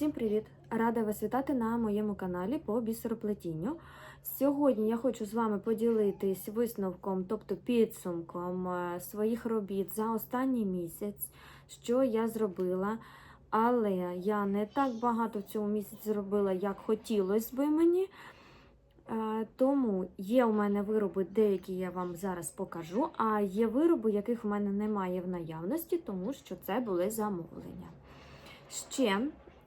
Всім привіт! Рада вас вітати на моєму каналі по бісероплетінню. Сьогодні я хочу з вами поділитись висновком, тобто підсумком е, своїх робіт за останній місяць, що я зробила. Але я не так багато в цьому місяці зробила, як хотілося би мені. Е, Тому є у мене вироби, деякі я вам зараз покажу, а є вироби, яких в мене немає в наявності, тому що це були замовлення. Ще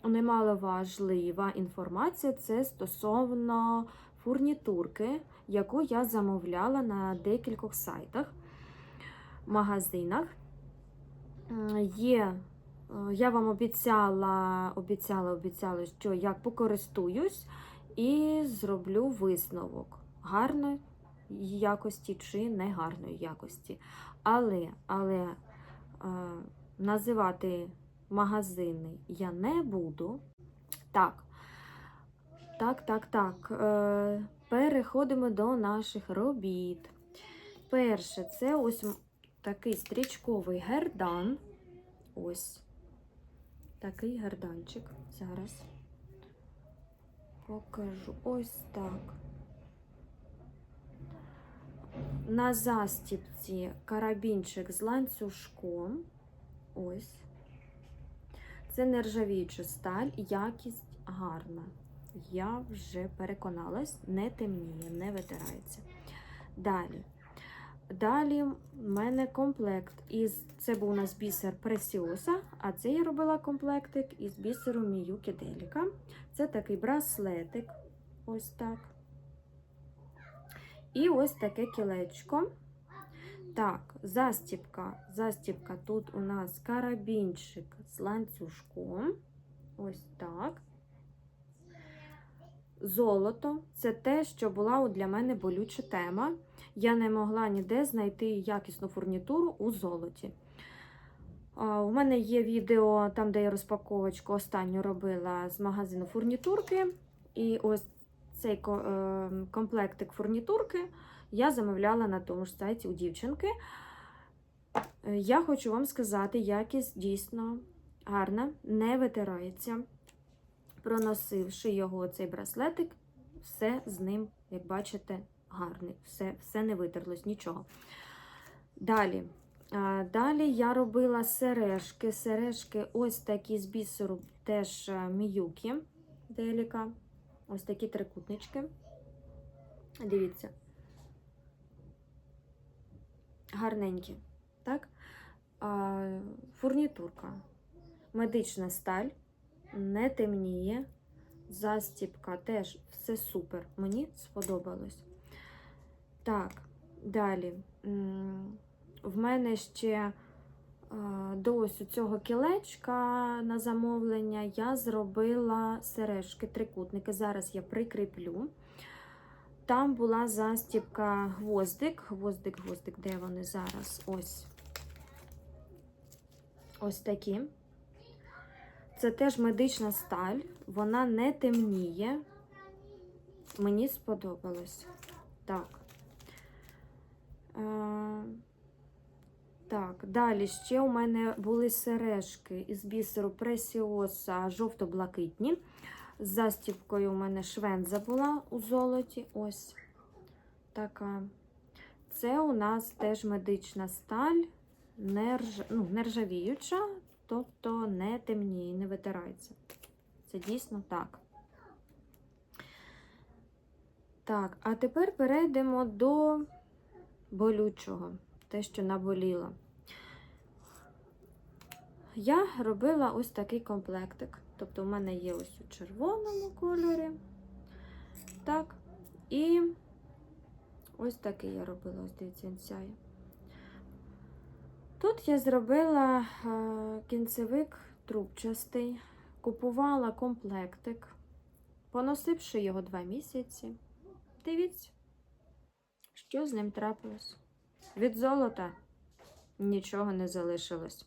немало важлива інформація це стосовно фурнітурки, яку я замовляла на декількох сайтах, магазинах. Є, е, я вам обіцяла, обіцяла, обіцяла, що я покористуюсь і зроблю висновок гарної якості чи негарної якості. Але, але е, називати магазини я не буду. Так, так, так, так. Е, переходимо до наших робіт. Перше, це ось такий стрічковий гердан. Ось такий герданчик. Зараз покажу. Ось так. На застіпці карабінчик з ланцюжком. Ось. Це нержавіюча сталь, якість гарна. Я вже переконалась, не темніє, не витирається. Далі. Далі в мене комплект із. Це був у нас бісер Пресіоса, а це я робила комплектик із бісеру Міюкі Деліка. Це такий браслетик. Ось так. І ось таке кілечко. Так, застіпка. Застіпка тут у нас карабінчик з ланцюжком. Ось так. Золото це те, що була для мене болюча тема. Я не могла ніде знайти якісну фурнітуру у золоті. У мене є відео, там, де я розпаковочку останню робила з магазину фурнітурки. І ось цей е, комплектик фурнітурки я замовляла на тому ж сайті у дівчинки. Е, Я хочу вам сказати, якість дійсно гарна, не витирається. Проносивши його цей браслетик, все з ним, як бачите, гарний. Все, все не витерлось, нічого. Далі. Далі я робила сережки. Сережки ось такі з бісеру, теж е, міюкі деліка. Ось такі трикутнички. Дивіться. Гарненькі. Так? Фурнітурка. Медична сталь, не темніє. Застіпка теж все супер. Мені сподобалось. Так, далі. В мене ще до ось цього кілечка на замовлення я зробила сережки, трикутники. Зараз я прикріплю. Там була застіпка гвоздик. Гвоздик, гвоздик, де вони зараз? Ось. Ось такі. Це теж медична сталь, вона не темніє. Мені сподобалось. Так. Е, так, далі ще у мене були сережки із бісеру Пресіоса жовто-блакитні. З застіпкою у мене швенза була у золоті. Ось така. Це у нас теж медична сталь, нерж... ну, нержавіюча, тобто не темніє, не витирається. Це дійсно так. Так, а тепер перейдемо до болючого, те, що наболіло. Я робила ось такий комплектик. Тобто, у мене є ось у червоному кольорі. Так, і ось такий я робила, ось дивіться. Тут я зробила е, кінцевик трубчастий, купувала комплектик, поносивши його два місяці. Дивіться, що з ним трапилось. Від золота нічого не залишилось.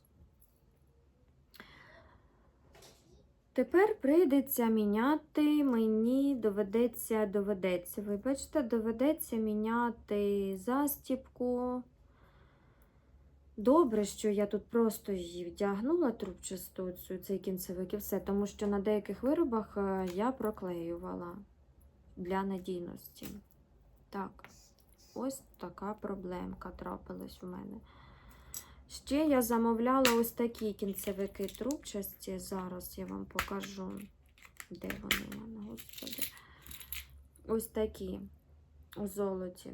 Тепер прийдеться міняти, мені доведеться, доведеться. Ви бачите, доведеться міняти застіпку. Добре, що я тут просто її вдягнула трубчасту цей кінцевик і все, тому що на деяких виробах е, я проклеювала для надійності. Так, ось така проблемка трапилась у мене. Ще я замовляла ось такі кінцевики трубчасті. Зараз я вам покажу. Де вони мене, господи? Ось такі у золоті.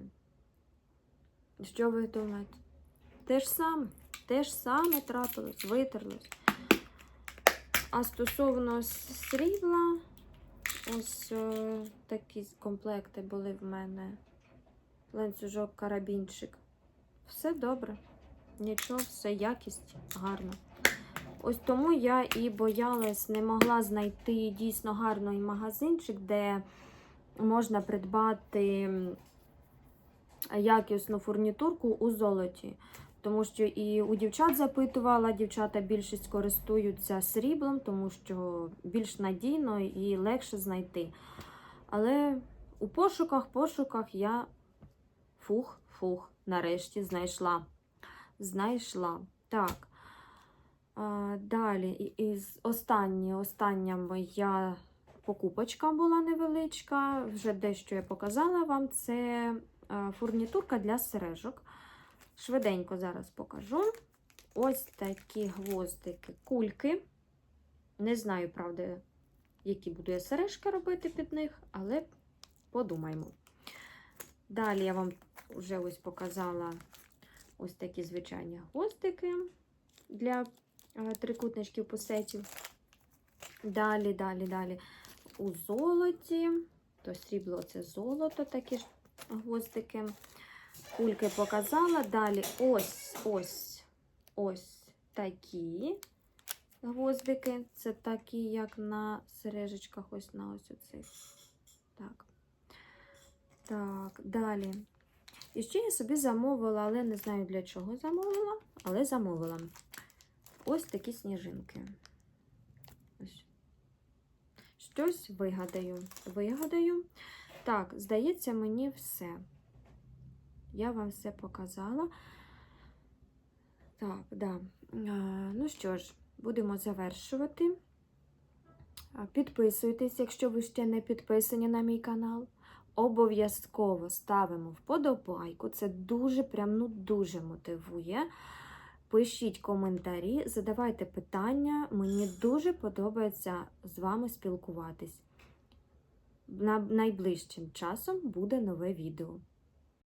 Що ви думаєте? Те ж саме, те ж саме трапилось, витерлось. А стосовно срібла, ось е, такі комплекти були в мене. Ланцюжок, карабінчик. Все добре. Нічого, все якість гарна. Ось тому я і боялась, не могла знайти дійсно гарний магазинчик, де можна придбати якісну фурнітурку у золоті. Тому що і у дівчат запитувала, дівчата більшість користуються сріблом, тому що більш надійно і легше знайти. Але у пошуках, пошуках я фух-фух, нарешті знайшла. Знайшла. Так. Далі, і, і з- остання моя покупочка була невеличка. Вже дещо я показала вам. Це е, фурнітурка для сережок. Швиденько зараз покажу. Ось такі гвоздики, кульки. Не знаю, правда, які буду я сережки робити під них, але подумаємо. Далі я вам вже ось показала ось такі звичайні гвоздики для е, трикутничків пусетів. Далі, далі, далі. У золоті, то срібло це золото, такі ж гвоздики. Кульки показала. Далі ось, ось, ось такі гвоздики. Це такі, як на сережечках, ось на ось оцих. Так. Так, далі. І ще я собі замовила, але не знаю для чого замовила, але замовила. Ось такі сніжинки. Ось. Щось вигадаю. Вигадаю. Так, здається, мені все. Я вам все показала. Так, да. Ну що ж, будемо завершувати. Підписуйтесь, якщо ви ще не підписані на мій канал. Обов'язково ставимо вподобайку. Це дуже, прям, ну, дуже мотивує. Пишіть коментарі, задавайте питання. Мені дуже подобається з вами спілкуватись. На найближчим часом буде нове відео.